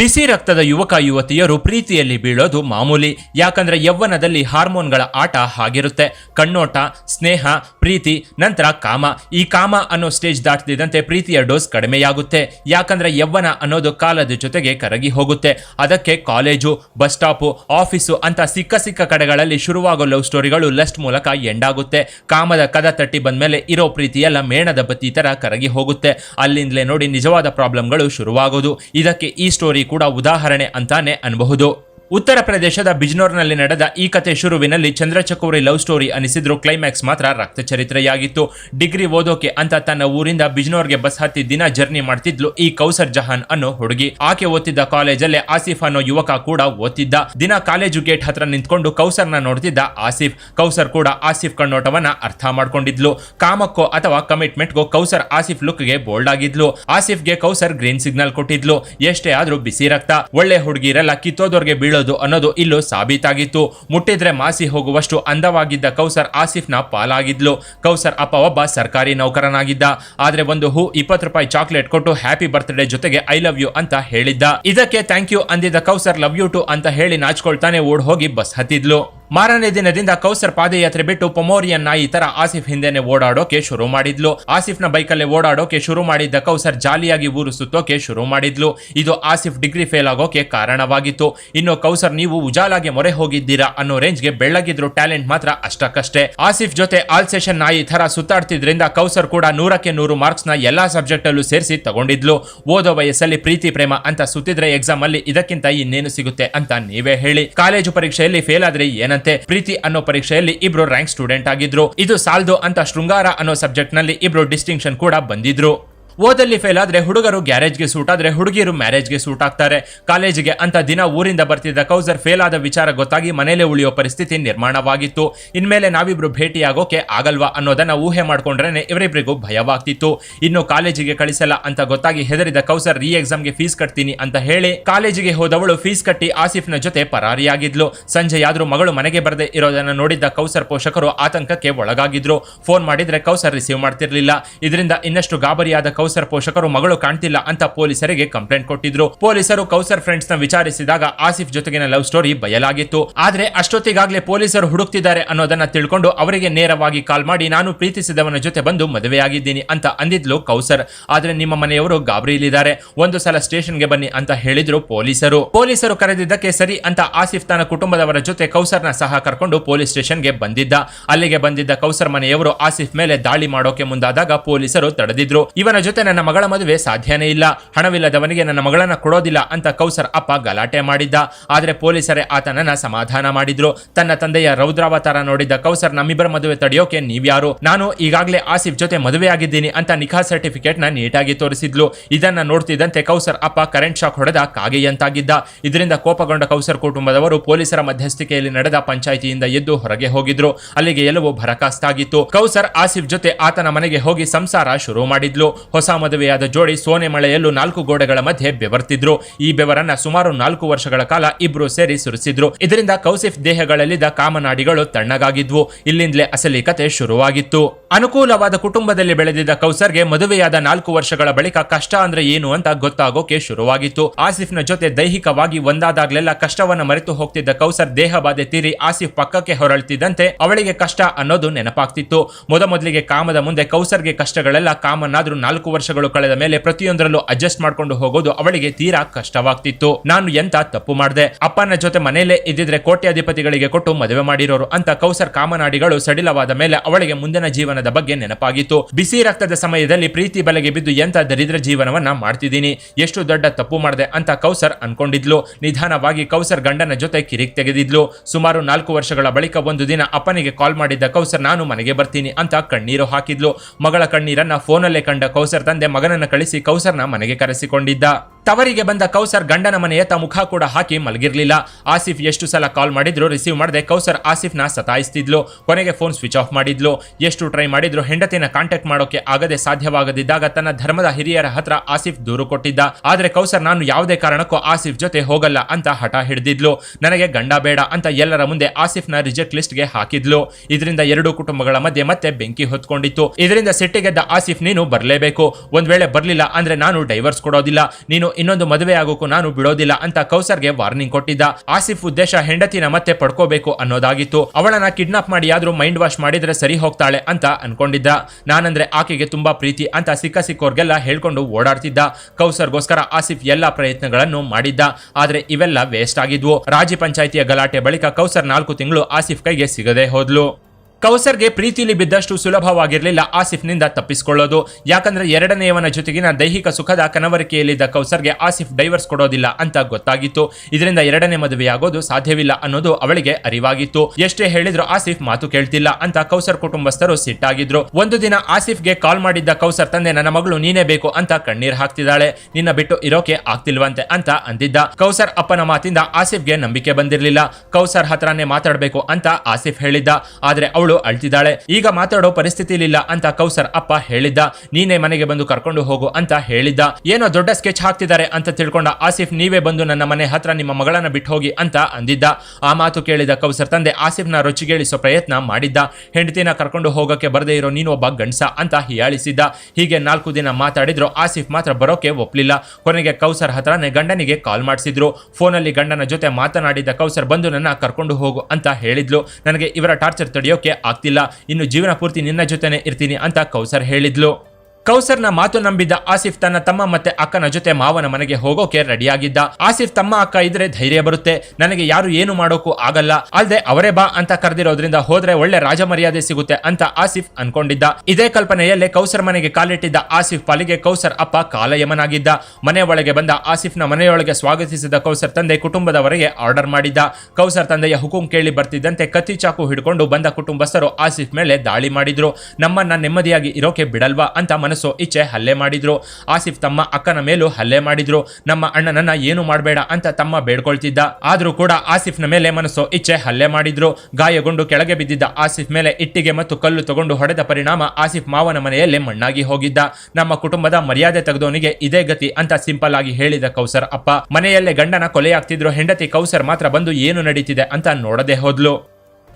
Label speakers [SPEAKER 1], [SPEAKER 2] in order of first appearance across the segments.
[SPEAKER 1] ಬಿಸಿ ರಕ್ತದ ಯುವಕ ಯುವತಿಯರು ಪ್ರೀತಿಯಲ್ಲಿ ಬೀಳೋದು ಮಾಮೂಲಿ. ಯಾಕಂದ್ರೆ ಯೌವನದಲ್ಲಿ ಹಾರ್ಮೋನ್ಗಳ ಆಟ ಹಾಗಿರುತ್ತೆ. ಕಣ್ಣೋಟ, ಸ್ನೇಹ, ಪ್ರೀತಿ, ನಂತರ ಕಾಮ. ಈ ಕಾಮ ಅನ್ನೋ ಸ್ಟೇಜ್ ದಾಟ್ತಿದ್ದಂತೆ ಪ್ರೀತಿಯ ಡೋಸ್ ಕಡಿಮೆಯಾಗುತ್ತೆ. ಯಾಕಂದ್ರೆ ಯೌವನ ಅನ್ನೋದು ಕಾಲದ ಜೊತೆಗೆ ಕರಗಿ ಹೋಗುತ್ತೆ. ಅದಕ್ಕೆ ಕಾಲೇಜು, ಬಸ್ ಸ್ಟಾಪು, ಆಫೀಸು ಅಂತ ಸಿಕ್ಕ ಸಿಕ್ಕ ಕಡೆಗಳಲ್ಲಿ ಶುರುವಾಗೋ ಲವ್ ಸ್ಟೋರಿಗಳು ಲಸ್ಟ್ ಮೂಲಕ ಎಂಡ್ ಆಗುತ್ತೆ. ಕಾಮದ ಕದ ತಟ್ಟಿ ಬಂದ್ಮೇಲೆ ಇರೋ ಪ್ರೀತಿಯೆಲ್ಲ ಮೇಣದ ಬತ್ತಿ ತರ ಕರಗಿ ಹೋಗುತ್ತೆ. ಅಲ್ಲಿಂದಲೇ ನೋಡಿ ನಿಜವಾದ ಪ್ರಾಬ್ಲಮ್ಗಳು ಶುರುವಾಗೋದು. ಇದಕ್ಕೆ ಈ ಸ್ಟೋರಿ ಕೂಡ ಉದಾಹರಣೆ ಅಂತಾನೆ ಅನ್ಬಹುದು. ಉತ್ತರ ಪ್ರದೇಶದ ಬಿಜ್ನೋರ್ನಲ್ಲಿ ನಡೆದ ಈ ಕತೆ ಶುರುವಿನಲ್ಲಿ ಚಂದ್ರಚಕೋರಿ ಲವ್ ಸ್ಟೋರಿ ಅನಿಸಿದ್ರು ಕ್ಲೈಮ್ಯಾಕ್ಸ್ ಮಾತ್ರ ರಕ್ತ ಚರಿತ್ರೆಯಾಗಿತ್ತು ಡಿಗ್ರಿ ಓದೋಕೆ ಅಂತ ತನ್ನ ಊರಿಂದ ಬಿಜ್ನೋರ್ಗೆ ಬಸ್ ಹತ್ತಿ ದಿನ ಜರ್ನಿ ಮಾಡ್ತಿದ್ಲು ಈ ಕೌಸರ್ ಜಹಾನ್ ಅನ್ನೋ ಹುಡುಗಿ. ಆಕೆ ಓದ್ತಿದ್ದ ಕಾಲೇಜಲ್ಲೇ ಆಸಿಫ್ ಅನ್ನೋ ಯುವಕ ಕೂಡ ಓದ್ತಿದ್ದ. ದಿನ ಕಾಲೇಜು ಗೇಟ್ ಹತ್ರ ನಿಂತ್ಕೊಂಡು ಕೌಸರ್ನ ನೋಡ್ತಿದ್ದ ಆಸಿಫ್. ಕೌಸರ್ ಕೂಡ ಆಸಿಫ್ ಕಣ್ಣೋಟವನ್ನ ಅರ್ಥ ಮಾಡ್ಕೊಂಡಿದ್ಲು. ಕಾಮಕ್ಕೋ ಅಥವಾ ಕಮಿಟ್ಮೆಂಟ್ಗೋ ಕೌಸರ್ ಆಸಿಫ್ ಲುಕ್ಗೆ ಬೋಲ್ಡ್ ಆಗಿದ್ಲು. ಆಸಿಫ್ಗೆ ಕೌಸರ್ ಗ್ರೀನ್ ಸಿಗ್ನಲ್ ಕೊಟ್ಟಿದ್ಲು. ಎಷ್ಟೇ ಆದ್ರೂ ಬಿಸಿ ರಕ್ತ. ಒಳ್ಳೆ ಹುಡುಗಿರೆಲ್ಲ ಕಿತ್ತೋದವ್ರಿಗೆ ಬೀಳೋದು ಅನ್ನೋದು ಇಲ್ಲೂ ಸಾಬೀತಾಗಿತ್ತು. ಮುಟ್ಟಿದ್ರೆ ಮಾಸಿ ಹೋಗುವಷ್ಟು ಅಂದವಾಗಿದ್ದ ಕೌಸರ್ ಆಸಿಫ್ನ ಪಾಲಾಗಿದ್ಲು. ಕೌಸರ್ ಅಪ್ಪ ಒಬ್ಬ ಸರ್ಕಾರಿ ನೌಕರನಾಗಿದ್ದ. ಆದ್ರೆ ಒಂದು ಹೂ ಇಪ್ಪತ್ತು ರೂಪಾಯಿ ಚಾಕ್ಲೇಟ್ ಕೊಟ್ಟು ಹ್ಯಾಪಿ ಬರ್ತ್ಡೇ ಜೊತೆಗೆ ಐ ಲವ್ ಯು ಅಂತ ಹೇಳಿದ್ದ. ಇದಕ್ಕೆ ಥ್ಯಾಂಕ್ ಯು ಅಂದಿದ್ದ ಕೌಸರ್ ಲವ್ ಯು ಟು ಅಂತ ಹೇಳಿ ನಾಚ್ಕೊಳ್ತಾನೆ ಓಡ್ ಹೋಗಿ ಬಸ್ ಹತ್ತಿದ್ಲು. ಮಾರನೇ ದಿನದಿಂದ ಕೌಸರ್ ಪಾದಯಾತ್ರೆ ಬಿಟ್ಟು ಪೊಮೋರಿಯನ್ ನಾಯಿ ತರ ಆಸಿಫ್ ಹಿಂದೆನೆ ಓಡಾಡೋಕೆ ಶುರು ಮಾಡಿದ್ಲು. ಆಸಿಫ್ನ ಬೈಕಲ್ಲೇ ಓಡಾಡೋಕೆ ಶುರು ಮಾಡಿದ್ದ ಕೌಸರ್ ಜಾಲಿಯಾಗಿ ಊರು ಸುತ್ತೋಕೆ ಶುರು ಮಾಡಿದ್ಲು. ಇದು ಆಸಿಫ್ ಡಿಗ್ರಿ ಫೇಲ್ ಆಗೋಕೆ ಕಾರಣವಾಗಿತ್ತು. ಇನ್ನು ಕೌಸರ್ ನೀವು ಉಜಾಲಾಗೆ ಮೊರೆ ಹೋಗಿದ್ದೀರಾ ಅನ್ನೋ ರೇಂಜ್ಗೆ ಬೆಳ್ಳಗಿದ್ರು ಟ್ಯಾಲೆಂಟ್ ಮಾತ್ರ ಅಷ್ಟಕ್ಕಷ್ಟೇ. ಆಸಿಫ್ ಜೊತೆ ಆಲ್ ಸೆಷನ್ ನಾಯಿ ತರ ಸುತ್ತಾಡ್ತಿದ್ರಿಂದ ಕೌಸರ್ ಕೂಡ ನೂರಕ್ಕೆ ನೂರು ಮಾರ್ಕ್ಸ್ನ ಎಲ್ಲಾ ಸಬ್ಜೆಕ್ಟ್ ಸೇರಿಸಿ ತಗೊಂಡಿದ್ಲು. ಓದೋ ವಯಸ್ಸಲ್ಲಿ ಪ್ರೀತಿ, ಪ್ರೇಮ ಅಂತ ಸುತ್ತಿದ್ರೆ ಎಕ್ಸಾಮ್ ಅಲ್ಲಿ ಇದಕ್ಕಿಂತ ಇನ್ನೇನು ಸಿಗುತ್ತೆ ಅಂತ ನೀವೇ ಹೇಳಿ. ಕಾಲೇಜು ಪರೀಕ್ಷೆಯಲ್ಲಿ ಫೇಲ್ ಆದ್ರೆ ಏನಂತೆ ಪ್ರೀತಿ ಅನ್ನೋ ಪರೀಕ್ಷೆಯಲ್ಲಿ ಇಬ್ರು ರ್ಯಾಂಕ್ ಸ್ಟೂಡೆಂಟ್ ಆಗಿದ್ರು. ಇದು ಸಾಲ್ದು ಅಂತ ಶೃಂಗಾರ ಅನ್ನೋ ಸಬ್ಜೆಕ್ಟ್ನಲ್ಲಿ ಇಬ್ರು ಡಿಸ್ಟಿಂಕ್ಷನ್ ಕೂಡ ಬಂದಿದ್ರು. ಓದಲ್ಲಿ ಫೇಲ್ ಆದ್ರೆ ಹುಡುಗರು ಗ್ಯಾರೇಜ್ಗೆ ಸೂಟ್ ಆದ್ರೆ ಹುಡುಗಿಯರು ಮ್ಯಾರೇಜ್ಗೆ ಸೂಟ್ ಆಗ್ತಾರೆ. ಕಾಲೇಜಿಗೆ ಅಂತ ದಿನ ಊರಿಂದ ಬರ್ತಿದ್ದ ಕೌಸರ್ ಫೇಲ್ ಆದ ವಿಚಾರ ಗೊತ್ತಾಗಿ ಮನೆಯಲ್ಲೇ ಉಳಿಯೋ ಪರಿಸ್ಥಿತಿ ನಿರ್ಮಾಣವಾಗಿತ್ತು. ಇನ್ಮೇಲೆ ನಾವಿಬ್ರು ಭೇಟಿಯಾಗೋಕೆ ಆಗಲ್ವಾ ಅನ್ನೋದನ್ನ ಊಹೆ ಮಾಡ್ಕೊಂಡ್ರೇನೆ ಇವರಿಬ್ರಿಗೂ ಭಯವಾಗ್ತಿತ್ತು. ಇನ್ನು ಕಾಲೇಜಿಗೆ ಕಳಿಸಲ್ಲ ಅಂತ ಗೊತ್ತಾಗಿ ಹೆದರಿದ ಕೌಸರ್ ರೀ ಎಕ್ಸಾಮ್ಗೆ ಫೀಸ್ ಕಟ್ತೀನಿ ಅಂತ ಹೇಳಿ ಕಾಲೇಜಿಗೆ ಹೋದವಳು ಫೀಸ್ ಕಟ್ಟಿ ಆಸಿಫ್ನ ಜೊತೆ ಪರಾರಿಯಾಗಿದ್ಲು. ಸಂಜೆಯಾದ್ರೂ ಮಗಳು ಮನೆಗೆ ಬರದೆ ಇರೋದನ್ನ ನೋಡಿದ್ದ ಕೌಸರ್ ಪೋಷಕರು ಆತಂಕಕ್ಕೆ ಒಳಗಾಗಿದ್ರು. ಫೋನ್ ಮಾಡಿದ್ರೆ ಕೌಸರ್ ರಿಸೀವ್ ಮಾಡ್ತಿರ್ಲಿಲ್ಲ. ಇದರಿಂದ ಇನ್ನಷ್ಟು ಗಾಬರಿಯಾದ ಕೌಸರ್ ಪೋಷಕರು ಮಗಳು ಕಾಣ್ತಿಲ್ಲ ಅಂತ ಪೊಲೀಸರಿಗೆ ಕಂಪ್ಲೇಂಟ್ ಕೊಟ್ಟಿದ್ರು. ಪೊಲೀಸರು ಕೌಸರ್ ಫ್ರೆಂಡ್ಸ್ನ ವಿಚಾರಿಸಿದಾಗ ಆಸಿಫ್ ಜೊತೆಗಿನ ಲವ್ ಸ್ಟೋರಿ ಬಯಲಾಗಿತ್ತು. ಆದ್ರೆ ಅಷ್ಟೊತ್ತಿಗಾಗ್ಲೇ ಪೊಲೀಸರು ಹುಡುಕ್ತಿದ್ದಾರೆ ಅನ್ನೋದನ್ನ ತಿಳ್ಕೊಂಡು ಅವರಿಗೆ ನೇರವಾಗಿ ಕಾಲ್ ಮಾಡಿ, ನಾನು ಪ್ರೀತಿಸಿದವನ ಜೊತೆ ಬಂದು ಮದುವೆಯಾಗಿದ್ದೀನಿ ಅಂತ ಅಂದಿದ್ಲು ಕೌಸರ್. ಆದ್ರೆ ನಿಮ್ಮ ಮನೆಯವರು ಗಾಬರಿಯಲ್ಲಿದ್ದಾರೆ. ಒಂದು ಸಲ ಸ್ಟೇಷನ್ಗೆ ಬನ್ನಿ ಅಂತ ಹೇಳಿದ್ರು ಪೊಲೀಸರು. ಪೊಲೀಸರು ಕರೆದಿದ್ದಕ್ಕೆ ಸರಿ ಅಂತ ಆಸಿಫ್ ತನ್ನ ಕುಟುಂಬದವರ ಜೊತೆ ಕೌಸರ್ನ ಸಹ ಕರ್ಕೊಂಡು ಪೊಲೀಸ್ ಸ್ಟೇಷನ್ಗೆ ಬಂದಿದ್ದ. ಅಲ್ಲಿಗೆ ಬಂದಿದ್ದ ಕೌಸರ್ ಮನೆಯವರು ಆಸಿಫ್ ಮೇಲೆ ದಾಳಿ ಮಾಡೋಕೆ ಮುಂದಾದಾಗ ಪೊಲೀಸರು ತಡೆದಿದ್ರು. ಇವನ ನನ್ನ ಮಗಳ ಮದುವೆ ಸಾಧ್ಯನೇ ಇಲ್ಲ. ಹಣವಿಲ್ಲದವನಿಗೆ ನನ್ನ ಮಗಳನ್ನ ಕೊಡೋದಿಲ್ಲ ಅಂತ ಕೌಸರ್ ಅಪ್ಪ ಗಲಾಟೆ ಮಾಡಿದ್ದ. ಆದರೆ ಪೊಲೀಸರೇ ಆತನನ್ನ ಸಮಾಧಾನ ಮಾಡಿದ್ರು. ತನ್ನ ತಂದೆಯ ರೌದ್ರಾವತಾರ ನೋಡಿದ್ದ ಕೌಸರ್, ನಮ್ಮಿಬ್ಬರ ಮದುವೆ ತಡೆಯೋಕೆ ನೀವ್ಯಾರು? ನಾನು ಈಗಾಗಲೇ ಆಸಿಫ್ ಜೊತೆ ಮದುವೆಯಾಗಿದ್ದೀನಿ ಅಂತ ನಿಖಾ ಸರ್ಟಿಫಿಕೇಟ್ನ ನೀಟಾಗಿ ತೋರಿಸಿದ್ಲು. ಇದನ್ನ ನೋಡ್ತಿದ್ದಂತೆ ಕೌಸರ್ ಅಪ್ಪ ಕರೆಂಟ್ ಶಾಕ್ ಹೊಡೆದ ಕಾಗೆಯಂತಾಗಿದ್ದ. ಇದರಿಂದ ಕೋಪಗೊಂಡ ಕೌಸರ್ ಕುಟುಂಬದವರು ಪೊಲೀಸರ ಮಧ್ಯಸ್ಥಿಕೆಯಲ್ಲಿ ನಡೆದ ಪಂಚಾಯಿತಿಯಿಂದ ಎದ್ದು ಹೊರಗೆ ಹೋಗಿದ್ರು. ಅಲ್ಲಿಗೆ ಎಲ್ಲವೂ ಭರಕಾಸ್ತಾಗಿತ್ತು. ಕೌಸರ್ ಆಸಿಫ್ ಜೊತೆ ಆತನ ಮನೆಗೆ ಹೋಗಿ ಸಂಸಾರ ಶುರು ಮಾಡಿದ್ಲು. ಹೊಸ ಮದುವೆಯಾದ ಜೋಡಿ ಸೋನೆ ಮಳೆಯಲ್ಲೂ ನಾಲ್ಕು ಗೋಡೆಗಳ ಮಧ್ಯೆ ಬೆವರ್ತಿದ್ರು. ಈ ಬೆವರನ್ನ ಸುಮಾರು ನಾಲ್ಕು ವರ್ಷಗಳ ಕಾಲ ಇಬ್ರು ಸೇರಿ ಸುರಿಸಿದ್ರು. ಇದರಿಂದ ಕೌಸಿಫ್ ದೇಹಗಳಲ್ಲಿದ್ದ ಕಾಮನಾಡಿಗಳು ತಣ್ಣಗಾಗಿದ್ವು. ಇಲ್ಲಿಂದಲೇ ಅಸಲಿ ಕತೆ ಶುರುವಾಗಿತ್ತು. ಅನುಕೂಲವಾದ ಕುಟುಂಬದಲ್ಲಿ ಬೆಳೆದಿದ್ದ ಕೌಸರ್ಗೆ ಮದುವೆಯಾದ ನಾಲ್ಕು ವರ್ಷಗಳ ಬಳಿಕ ಕಷ್ಟ ಅಂದ್ರೆ ಏನು ಅಂತ ಗೊತ್ತಾಗೋಕೆ ಶುರುವಾಗಿತ್ತು. ಆಸಿಫ್ನ ಜೊತೆ ದೈಹಿಕವಾಗಿ ಒಂದಾದಾಗ್ಲೆಲ್ಲ ಕಷ್ಟವನ್ನ ಮರೆತು ಹೋಗ್ತಿದ್ದ ಕೌಸರ್ ದೇಹ ಬಾಧೆ ತೀರಿ ಆಸಿಫ್ ಪಕ್ಕಕ್ಕೆ ಹೊರಳ್ತಿದ್ದಂತೆ ಅವಳಿಗೆ ಕಷ್ಟ ಅನ್ನೋದು ನೆನಪಾಗ್ತಿತ್ತು. ಮೊದಮೊದಲಿಗೆ ಕಾಮದ ಮುಂದೆ ಕೌಸರ್ಗೆ ಕಷ್ಟಗಳೆಲ್ಲ ಕಾಮನ್ ಆದ್ರೂ ವರ್ಷಗಳು ಕಳೆದ ಮೇಲೆ ಪ್ರತಿಯೊಂದರಲ್ಲೂ ಅಡ್ಜಸ್ಟ್ ಮಾಡ್ಕೊಂಡು ಹೋಗೋದು ಅವಳಿಗೆ ತೀರಾ ಕಷ್ಟವಾಗ್ತಿತ್ತು. ನಾನು ಎಂತ ತಪ್ಪು ಮಾಡಿದೆ? ಅಪ್ಪನ ಜೊತೆ ಮನೆಯಲ್ಲೇ ಇದ್ದಿದ್ರೆ ಕೋಟ್ಯಾಧಿಪತಿಗಳಿಗೆ ಕೊಟ್ಟು ಮದುವೆ ಮಾಡಿರೋರು ಅಂತ ಕೌಸರ್ ಕಾಮನಾಡಿಗಳು ಸಡಿಲವಾದ ಮೇಲೆ ಅವಳಿಗೆ ಮುಂದಿನ ಜೀವನದ ಬಗ್ಗೆ ನೆನಪಾಗಿತ್ತು. ಬಿಸಿ ರಕ್ತದ ಸಮಯದಲ್ಲಿ ಪ್ರೀತಿ ಬಲೆಗೆ ಬಿದ್ದು ಎಂತ ದರಿದ್ರ ಜೀವನವನ್ನ ಮಾಡ್ತಿದ್ದೀನಿ. ಎಷ್ಟು ದೊಡ್ಡ ತಪ್ಪು ಮಾಡಿದೆ ಅಂತ ಕೌಸರ್ ಅನ್ಕೊಂಡಿದ್ಲು. ನಿಧಾನವಾಗಿ ಕೌಸರ್ ಗಂಡನ ಜೊತೆ ಕಿರಿಕ್ ತೆಗೆದಿದ್ಲು. ಸುಮಾರು ನಾಲ್ಕು ವರ್ಷಗಳ ಬಳಿಕ ಒಂದು ದಿನ ಅಪ್ಪನಿಗೆ ಕಾಲ್ ಮಾಡಿದ್ದ ಕೌಸರ್, ನಾನು ಮನೆಗೆ ಬರ್ತೀನಿ ಅಂತ ಕಣ್ಣೀರು ಹಾಕಿದ್ಲು. ಮಗಳ ಕಣ್ಣೀರನ್ನ ಫೋನಲ್ಲೇ ಕಂಡ ಕೌಸರ್ ತಂದೆ ಮಗನನ್ನು ಕಳಿಸಿ ಕೌಸರ್ನ ಮನೆಗೆ ಕರೆಸಿಕೊಂಡಿದ್ದ. ತವರಿಗೆ ಬಂದ ಕೌಸರ್ ಗಂಡನ ಮನೆಯತ್ತ ಮುಖ ಕೂಡ ಹಾಕಿ ಮಲಗಿರ್ಲಿಲ್ಲ. ಆಸಿಫ್ ಎಷ್ಟು ಸಲ ಕಾಲ್ ಮಾಡಿದ್ರು, ರಿಸೀವ್ ಮಾಡದೆ ಕೌಸರ್ ಆಸಿಫ್ನ ಸತಾಯಿಸ್ತಿದ್ಲು. ಕೊನೆಗೆ ಫೋನ್ ಸ್ವಿಚ್ ಆಫ್ ಮಾಡಿದ್ಲು. ಎಷ್ಟು ಟ್ರೈ ಮಾಡಿದ್ರು, ಹೆಂಡತಿನ ಕಾಂಟ್ಯಾಕ್ಟ್ ಮಾಡೋಕೆ ಆಗದೆ ಸಾಧ್ಯವಾಗದಿದ್ದಾಗ ತನ್ನ ಧರ್ಮದ ಹಿರಿಯರ ಹತ್ರ ಆಸಿಫ್ ದೂರು ಕೊಟ್ಟಿದ್ದ. ಆದ್ರೆ ಕೌಸರ್, ನಾನು ಯಾವುದೇ ಕಾರಣಕ್ಕೂ ಆಸಿಫ್ ಜೊತೆ ಹೋಗಲ್ಲ ಅಂತ ಹಠ ಹಿಡಿದಿದ್ಲು. ನನಗೆ ಗಂಡ ಬೇಡ ಅಂತ ಎಲ್ಲರ ಮುಂದೆ ಆಸಿಫ್ನ ರಿಜೆಕ್ಟ್ ಲಿಸ್ಟ್ಗೆ ಹಾಕಿದ್ಲು. ಇದರಿಂದ ಎರಡು ಕುಟುಂಬಗಳ ಮಧ್ಯೆ ಮತ್ತೆ ಬೆಂಕಿ ಹೊತ್ಕೊಂಡಿತ್ತು. ಇದರಿಂದ ಸಿಟ್ಟಿಗೆದ್ದ ಆಸಿಫ್, ನೀನು ಬರಲೇಬೇಕು. ಒಂದ್ ವೇಳೆ ಬರಲಿಲ್ಲ ಅಂದ್ರೆ ನಾನು ಡೈವರ್ಸ್ ಕೊಡೋದಿಲ್ಲ. ನೀನು ಇನ್ನೊಂದು ಮದುವೆ ಆಗೋಕ್ಕೂ ನಾನು ಬಿಡೋದಿಲ್ಲ ಅಂತ ಕೌಸರ್ಗೆ ವಾರ್ನಿಂಗ್ ಕೊಟ್ಟಿದ್ದ. ಆಸಿಫ್ ಉದ್ದೇಶ ಹೆಂಡತಿನ ಮತ್ತೆ ಪಡ್ಕೋಬೇಕು ಅನ್ನೋದಾಗಿತ್ತು. ಅವಳನ್ನ ಕಿಡ್ನಾಪ್ ಮಾಡಿ ಆದ್ರೂ ಮೈಂಡ್ ವಾಶ್ ಮಾಡಿದ್ರೆ ಸರಿ ಹೋಗ್ತಾಳೆ ಅಂತ ಅನ್ಕೊಂಡಿದ್ದ. ನಾನಂದ್ರೆ ಆಕೆಗೆ ತುಂಬಾ ಪ್ರೀತಿ ಅಂತ ಸಿಕ್ಕ ಸಿಕ್ಕೋರ್ಗೆಲ್ಲ ಹೇಳ್ಕೊಂಡು ಓಡಾಡ್ತಿದ್ದ. ಕೌಸರ್ಗೋಸ್ಕರ ಆಸಿಫ್ ಎಲ್ಲಾ ಪ್ರಯತ್ನಗಳನ್ನು ಮಾಡಿದ್ದ. ಆದ್ರೆ ಇವೆಲ್ಲ ವೇಸ್ಟ್ ಆಗಿದ್ವು. ರಾಜಿ ಪಂಚಾಯಿತಿಯ ಗಲಾಟೆ ಬಳಿಕ ಕೌಸರ್ ನಾಲ್ಕು ತಿಂಗಳು ಆಸಿಫ್ ಕೈಗೆ ಸಿಗದೆ ಹೋದ್ಲು. ಕೌಸರ್ಗೆ ಪ್ರೀತಿಲಿ ಬಿದ್ದಷ್ಟು ಸುಲಭವಾಗಿರಲಿಲ್ಲ ಆಸಿಫ್ನಿಂದ ತಪ್ಪಿಸಿಕೊಳ್ಳೋದು. ಯಾಕಂದ್ರೆ ಎರಡನೆಯವನ ಜೊತೆಗಿನ ದೈಹಿಕ ಸುಖದ ಕನವರಿಕೆಯಲ್ಲಿದ್ದ ಕೌಸರ್ಗೆ ಆಸಿಫ್ ಡೈವರ್ಸ್ ಕೊಡೋದಿಲ್ಲ ಅಂತ ಗೊತ್ತಾಗಿತ್ತು. ಇದರಿಂದ ಎರಡನೇ ಮದುವೆಯಾಗೋದು ಸಾಧ್ಯವಿಲ್ಲ ಅನ್ನೋದು ಅವಳಿಗೆ ಅರಿವಾಗಿತ್ತು. ಎಷ್ಟೇ ಹೇಳಿದ್ರು ಆಸಿಫ್ ಮಾತು ಕೇಳ್ತಿಲ್ಲ ಅಂತ ಕೌಸರ್ ಕುಟುಂಬಸ್ಥರು ಸಿಟ್ಟಾಗಿದ್ರು. ಒಂದು ದಿನ ಆಸಿಫ್ಗೆ ಕಾಲ್ ಮಾಡಿದ್ದ ಕೌಸರ್, ತಂದೆ, ನನ್ನ ಮಗಳು ನೀನೇ ಬೇಕು ಅಂತ ಕಣ್ಣೀರ್ ಹಾಕ್ತಿದ್ದಾಳೆ. ನಿನ್ನ ಬಿಟ್ಟು ಇರೋಕೆ ಆಗ್ತಿಲ್ವಂತೆ ಅಂತ ಅಂದಿದ್ದ. ಕೌಸರ್ ಅಪ್ಪನ ಮಾತಿಂದ ಆಸಿಫ್ಗೆ ನಂಬಿಕೆ ಬಂದಿರಲಿಲ್ಲ. ಕೌಸರ್ ಹತ್ರನೇ ಮಾತಾಡಬೇಕು ಅಂತ ಆಸಿಫ್ ಹೇಳಿದ್ದ. ಆದ್ರೆ ಅವಳು ಅಳ್ತಿದ್ದಾಳೆ. ಈಗ ಮಾತಾಡೋ ಪರಿಸ್ಥಿತಿ ಇಲ್ಲ ಅಂತ ಕೌಸರ್ ಅಪ್ಪ ಹೇಳಿದ್ದ. ನೀನೇ ಮನೆಗೆ ಬಂದು ಕರ್ಕೊಂಡು ಹೋಗು ಅಂತ ಹೇಳಿದ್ದ. ಏನೋ ದೊಡ್ಡ ಸ್ಕೆಚ್ ಹಾಕ್ತಿದ್ದಾರೆ ಅಂತ ತಿಳ್ಕೊಂಡ ಆಸಿಫ್, ನೀವೇ ಬಂದು ನನ್ನ ಮನೆ ಹತ್ರ ನಿಮ್ಮ ಮಗಳನ್ನ ಬಿಟ್ಟು ಹೋಗಿ ಅಂತ ಅಂದಿದ್ದ. ಆ ಮಾತು ಕೇಳಿದ ಕೌಸರ್ ತಂದೆ ಆಸಿಫ್ನ ರುಚಿಗೇಳಿಸೋ ಪ್ರಯತ್ನ ಮಾಡಿದ್ದ. ಹೆಂಡತಿನ ಕರ್ಕೊಂಡು ಹೋಗಕ್ಕೆ ಬರದೇ ಇರೋ ನೀನು ಒಬ್ಬ ಗಂಡಸ ಅಂತ ಹೀಯಾಳಿಸಿದ್ದ. ಹೀಗೆ ನಾಲ್ಕು ದಿನ ಮಾತಾಡಿದ್ರು ಆಸಿಫ್ ಮಾತ್ರ ಬರೋಕೆ ಒಪ್ಲಿಲ್ಲ. ಕೊನೆಗೆ ಕೌಸರ್ ಹತ್ರನೇ ಗಂಡನಿಗೆ ಕಾಲ್ ಮಾಡಿಸಿದ್ರು. ಫೋನಲ್ಲಿ ಗಂಡನ ಜೊತೆ ಮಾತನಾಡಿದ ಕೌಸರ್, ಬಂದು ನನ್ನ ಕರ್ಕೊಂಡು ಹೋಗು ಅಂತ ಹೇಳಿದ್ಲು. ನನಗೆ ಇವರ ಟಾರ್ಚರ್ ತಡೆಯೋಕೆ ಆಗ್ತಿಲ್ಲ. ಇನ್ನು ಜೀವನ ಪೂರ್ತಿ ನಿನ್ನ ಜೊತೆನೆ ಇರ್ತೀನಿ ಅಂತ ಕೌಸರ್ ಹೇಳಿದ್ಲು. ಕೌಸರ್ನ ಮಾತು ನಂಬಿದ್ದ ಆಸಿಫ್ ತನ್ನ ತಮ್ಮ ಮತ್ತೆ ಅಕ್ಕನ ಜೊತೆ ಮಾವನ ಮನೆಗೆ ಹೋಗೋಕೆ ರೆಡಿಯಾಗಿದ್ದ. ಆಸಿಫ್ ತಮ್ಮ ಅಕ್ಕ ಇದ್ರೆ ಧೈರ್ಯ ಬರುತ್ತೆ. ನನಗೆ ಯಾರು ಏನು ಮಾಡೋಕು ಆಗಲ್ಲ. ಅಲ್ದೆ ಅವರೇ ಬಾ ಅಂತ ಕರೆದಿರೋದ್ರಿಂದ ಹೋದ್ರೆ ಒಳ್ಳೆ ರಾಜ ಮರ್ಯಾದೆ ಸಿಗುತ್ತೆ ಅಂತ ಆಸಿಫ್ ಅನ್ಕೊಂಡಿದ್ದ. ಇದೇ ಕಲ್ಪನೆಯಲ್ಲೇ ಕೌಸರ್ ಮನೆಗೆ ಕಾಲಿಟ್ಟಿದ್ದ ಆಸಿಫ್ ಪಾಲಿಗೆ ಕೌಸರ್ ಅಪ್ಪ ಕಾಲಯಮನಾಗಿದ್ದ. ಮನೆ ಒಳಗೆ ಬಂದ ಆಸಿಫ್ನ ಮನೆಯೊಳಗೆ ಸ್ವಾಗತಿಸಿದ ಕೌಸರ್ ತಂದೆ ಕುಟುಂಬದವರೆಗೆ ಆರ್ಡರ್ ಮಾಡಿದ್ದ. ಕೌಸರ್ ತಂದೆಯ ಹುಕುಂ ಕೇಳಿ ಬರ್ತಿದ್ದಂತೆ ಕತ್ತಿ ಚಾಕು ಹಿಡ್ಕೊಂಡು ಬಂದ ಕುಟುಂಬಸ್ಥರು ಆಸಿಫ್ ಮೇಲೆ ದಾಳಿ ಮಾಡಿದ್ರು. ನಮ್ಮನ್ನ ನೆಮ್ಮದಿಯಾಗಿ ಇರೋಕೆ ಬಿಡಲ್ವಾ ಅಂತ ಮನಸ್ಸು ಇಚ್ಛೆ ಹಲ್ಲೆ ಮಾಡಿದ್ರು. ಆಸಿಫ್ ತಮ್ಮ ಅಕ್ಕನ ಮೇಲೂ ಹಲ್ಲೆ ಮಾಡಿದ್ರು. ನಮ್ಮ ಅಣ್ಣನನ್ನ ಏನು ಮಾಡಬೇಡ ಅಂತ ತಮ್ಮ ಬೇಡ್ಕೊಳ್ತಿದ್ದ. ಆದ್ರೂ ಕೂಡ ಆಸಿಫ್ನ ಮೇಲೆ ಮನಸ್ಸು ಇಚ್ಛೆ ಹಲ್ಲೆ ಮಾಡಿದ್ರು. ಗಾಯಗೊಂಡು ಕೆಳಗೆ ಬಿದ್ದಿದ್ದ ಆಸಿಫ್ ಮೇಲೆ ಇಟ್ಟಿಗೆ ಮತ್ತು ಕಲ್ಲು ತಗೊಂಡು ಹೊಡೆದ ಪರಿಣಾಮ ಆಸಿಫ್ ಮಾವನ ಮನೆಯಲ್ಲೇ ಮಣ್ಣಾಗಿ ಹೋಗಿದ್ದ. ನಮ್ಮ ಕುಟುಂಬದ ಮರ್ಯಾದೆ ತೆಗೆದವನಿಗೆ ಇದೇ ಗತಿ ಅಂತ ಸಿಂಪಲ್ ಆಗಿ ಹೇಳಿದ ಕೌಸರ್ ಅಪ್ಪ. ಮನೆಯಲ್ಲೇ ಗಂಡನ ಕೊಲೆಯಾಗ್ತಿದ್ರು. ಹೆಂಡತಿ ಕೌಸರ್ ಮಾತ್ರ ಬಂದು ಏನು ನಡೀತಿದೆ ಅಂತ ನೋಡದೆ ಹೋದ್ಲು.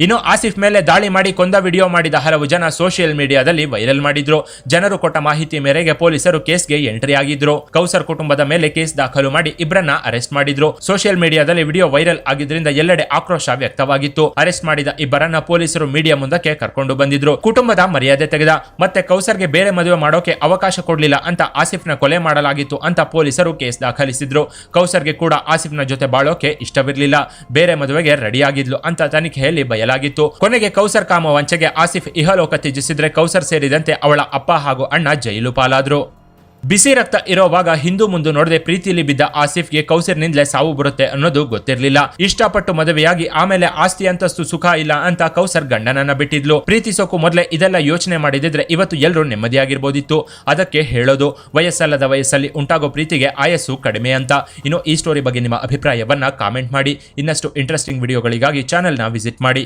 [SPEAKER 1] ಇನ್ನು ಆಸಿಫ್ ಮೇಲೆ ದಾಳಿ ಮಾಡಿ ಕೊಂದ ವಿಡಿಯೋ ಮಾಡಿದ ಹಲವು ಜನ ಸೋಷಿಯಲ್ ಮೀಡಿಯಾದಲ್ಲಿ ವೈರಲ್ ಮಾಡಿದ್ರು. ಜನರು ಕೊಟ್ಟ ಮಾಹಿತಿ ಮೇರೆಗೆ ಪೊಲೀಸರು ಕೇಸ್ಗೆ ಎಂಟ್ರಿ ಆಗಿದ್ರು. ಕೌಸರ್ ಕುಟುಂಬದ ಮೇಲೆ ಕೇಸ್ ದಾಖಲು ಮಾಡಿ ಇಬ್ಬರನ್ನ ಅರೆಸ್ಟ್ ಮಾಡಿದ್ರು. ಸೋಷಿಯಲ್ ಮೀಡಿಯಾದಲ್ಲಿ ವಿಡಿಯೋ ವೈರಲ್ ಆಗಿದ್ರಿಂದ ಎಲ್ಲೆಡೆ ಆಕ್ರೋಶ ವ್ಯಕ್ತವಾಗಿತ್ತು. ಅರೆಸ್ಟ್ ಮಾಡಿದ ಇಬ್ಬರನ್ನ ಪೊಲೀಸರು ಮೀಡಿಯಾ ಮುಂದಕ್ಕೆ ಕರ್ಕೊಂಡು ಬಂದಿದ್ರು. ಕುಟುಂಬದ ಮರ್ಯಾದೆ ತೆಗೆದ. ಮತ್ತೆ ಕೌಸರ್ಗೆ ಬೇರೆ ಮದುವೆ ಮಾಡೋಕೆ ಅವಕಾಶ ಕೊಡಲಿಲ್ಲ ಅಂತ ಆಸಿಫ್ನ ಕೊಲೆ ಮಾಡಲಾಗಿತ್ತು ಅಂತ ಪೊಲೀಸರು ಕೇಸ್ ದಾಖಲಿಸಿದ್ರು. ಕೌಸರ್ಗೆ ಕೂಡ ಆಸಿಫ್ನ ಜೊತೆ ಬಾಳೋಕೆ ಇಷ್ಟವಿರಲಿಲ್ಲ. ಬೇರೆ ಮದುವೆಗೆ ರೆಡಿಯಾಗಿದ್ಲು ಅಂತ ತನಿಖೆಯಲ್ಲಿ ಬಯಲಾಗಿತ್ತು ಕೊನೆಗೆ ಕೌಸರ್ ಕಾಮ ವಂಚೆಗೆ ಆಸಿಫ್ ಇಹಲೋಕ ತ್ಯಜಿಸಿದ್ರೆ ಕೌಸರ್ ಸೇರಿದಂತೆ ಅವಳ ಅಪ್ಪ ಹಾಗೂ ಅಣ್ಣ ಜೈಲು ಪಾಲಾದ್ರು. ಬಿಸಿ ರಕ್ತ ಇರೋವಾಗ ಹಿಂದೂ ಮುಂದೆ ನೋಡದೆ ಪ್ರೀತಿಯಲ್ಲಿ ಬಿದ್ದ ಆಸಿಫ್ಗೆ ಕೌಸರ್ನಿಂದಲೇ ಸಾವು ಬರುತ್ತೆ ಅನ್ನೋದು ಗೊತ್ತಿರಲಿಲ್ಲ. ಇಷ್ಟಪಟ್ಟು ಮದುವೆಯಾಗಿ ಆಮೇಲೆ ಆಸ್ತಿ ಅಂತಸ್ತು ಸುಖ ಇಲ್ಲ ಅಂತ ಕೌಸರ್ ಗಂಡನನ್ನ ಬಿಟ್ಟಿದ್ಲು. ಪ್ರೀತಿಸೋಕು ಮೊದಲೇ ಇದೆಲ್ಲ ಯೋಚನೆ ಮಾಡಿದಿದ್ರೆ ಇವತ್ತು ಎಲ್ಲರೂ ನೆಮ್ಮದಿಯಾಗಿರ್ಬೋದಿತ್ತು. ಅದಕ್ಕೆ ಹೇಳೋದು, ವಯಸ್ಸಲ್ಲದ ವಯಸ್ಸಲ್ಲಿ ಉಂಟಾಗೋ ಪ್ರೀತಿಗೆ ಆಯಸ್ಸು ಕಡಿಮೆ ಅಂತ. ಇನ್ನು ಈ ಸ್ಟೋರಿ ಬಗ್ಗೆ ನಿಮ್ಮ ಅಭಿಪ್ರಾಯವನ್ನ ಕಾಮೆಂಟ್ ಮಾಡಿ. ಇನ್ನಷ್ಟು ಇಂಟ್ರೆಸ್ಟಿಂಗ್ ವಿಡಿಯೋಗಳಿಗಾಗಿ ಚಾನೆಲ್ನ ವಿಸಿಟ್ ಮಾಡಿ.